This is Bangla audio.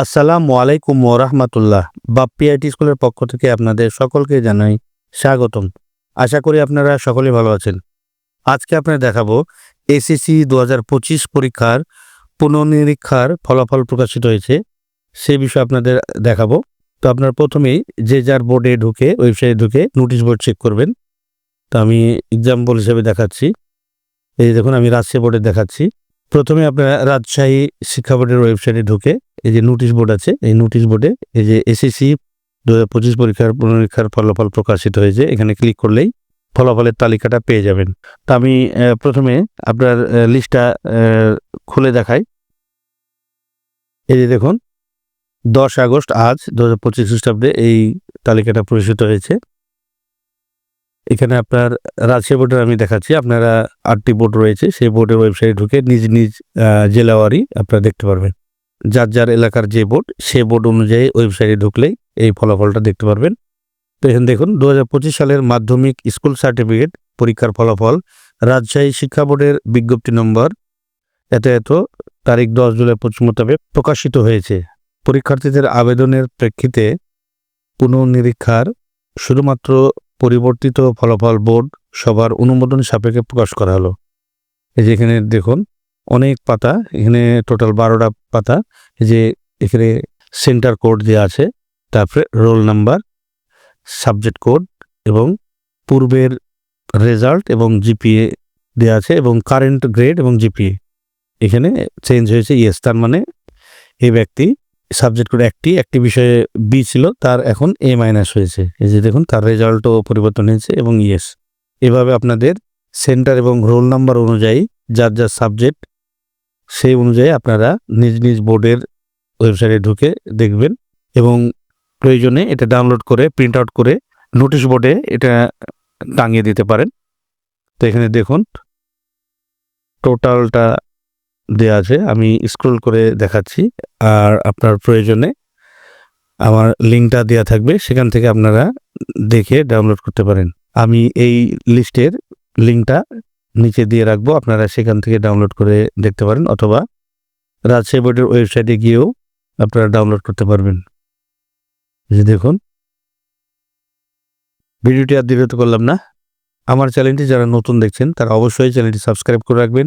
আসসালামু আলাইকুম ওরহমতুল্লাহ। বাপ্পিআইটি স্কুলের পক্ষ থেকে আপনাদের সকলকে জানাই স্বাগতম। আশা করি আপনারা সকলে ভালো আছেন। আজকে আপনাদের দেখাবো এসএসসি দু হাজার পঁচিশ পরীক্ষার পুনর্নিরীক্ষার ফলাফল প্রকাশিত হয়েছে। সে বিষয়ে আপনাদের দেখাবো। তো আপনার প্রথমেই যে যার বোর্ডে ঢুকে, ওয়েবসাইটে ঢুকে নোটিশ বোর্ড চেক করবেন। তো আমি এক্সাম্পল হিসেবে দেখাচ্ছি। এই দেখুন, আমি রাজশাহী বোর্ডে দেখাচ্ছি। প্রথমে আপনারা রাজশাহী শিক্ষা বোর্ডের ওয়েবসাইটে ঢুকে এই যে নোটিশ বোর্ড আছে, এই নোটিশ বোর্ডে এই যে এসএসসি দু হাজার পঁচিশ পরীক্ষার পুনরীক্ষার ফলাফল প্রকাশিত হয়েছে, এখানে ক্লিক করলেই ফলাফলের তালিকাটা পেয়ে যাবেন। তা আমি প্রথমে আপনার লিস্টটা খুলে দেখাই। এই যে দেখুন, দশ আগস্ট আজ দু হাজার পঁচিশ খ্রিস্টাব্দে এই তালিকাটা প্রকাশিত হয়েছে। এখানে আপনার রাজশাহী বোর্ডের আমি দেখাচ্ছি, আপনারা আটটি বোর্ড রয়েছে, সেই বোর্ডের ওয়েবসাইটে ঢুকে নিজ নিজ জেলাওয়ারি আপনারা দেখতে পারবেন। যার যার এলাকার যে বোর্ড, সে বোর্ড অনুযায়ী ওয়েবসাইটে ঢুকলেই এই ফলাফলটা দেখতে পারবেন। তো এখানে দেখুন দু হাজার পঁচিশ সালের মাধ্যমিক স্কুল সার্টিফিকেট পরীক্ষার ফলাফল, রাজশাহী শিক্ষা বোর্ডের বিজ্ঞপ্তি নম্বর, এত এত, তারিখ দশ জুলাই পঁচিশ মোতাবেক প্রকাশিত হয়েছে। পরীক্ষার্থীদের আবেদনের প্রেক্ষিতে পুনর্নিরীক্ষার শুধুমাত্র পরিবর্তিত ফলাফল বোর্ড সবার অনুমোদন সাপেক্ষে প্রকাশ করা হলো। এই যে এখানে দেখুন, অনেক পাতা, এখানে টোটাল বারোটা পাতা। যে এখানে সেন্টার কোড দেওয়া আছে, তারপরে রোল নাম্বার সাবজেক্ট কোড এবং পূর্বের রেজাল্ট এবং জিপিএ দেওয়া আছে এবং কারেন্ট গ্রেড এবং জিপিএ এখানে চেঞ্জ হয়েছে ইয়েস তার মানে এই ব্যক্তি সাবজেক্ট কোড একটি একটি বিষয়ে বি ছিল, তার এখন এ মাইনাস হয়েছে। এই যে দেখুন, তার রেজাল্টও পরিবর্তন হয়েছে এবং ইয়েস এভাবে আপনাদের সেন্টার এবং রোল নাম্বার অনুযায়ী যার যার সাবজেক্ট সেই অনুযায়ী আপনারা নিজ নিজ বোর্ডের ওয়েবসাইটে ঢুকে দেখবেন এবং প্রয়োজনে এটা ডাউনলোড করে প্রিন্ট আউট করে নোটিশ বোর্ডে এটা টাঙিয়ে দিতে পারেন। তো এখানে দেখুন টোটালটা দেওয়া আছে। আমি স্ক্রল করে দেখাচ্ছি। আর আপনার প্রয়োজনে আমার লিঙ্কটা দেওয়া থাকবে। সেখান থেকে আপনারা দেখে ডাউনলোড করতে পারেন। আমি এই লিস্টের লিঙ্কটা নিচে দিয়ে রাখব। আপনারা সেখান থেকে ডাউনলোড করে দেখতে পারেন। অথবা রাজশাহী বোর্ডের ওয়েবসাইটে গিয়েও আপনারা ডাউনলোড করতে পারবেন। যে দেখুন। ভিডিওটি আর দীর্ঘত করলাম না। আমার চ্যানেলটি যারা নতুন দেখছেন, তারা অবশ্যই চ্যানেলটি সাবস্ক্রাইব করে রাখবেন।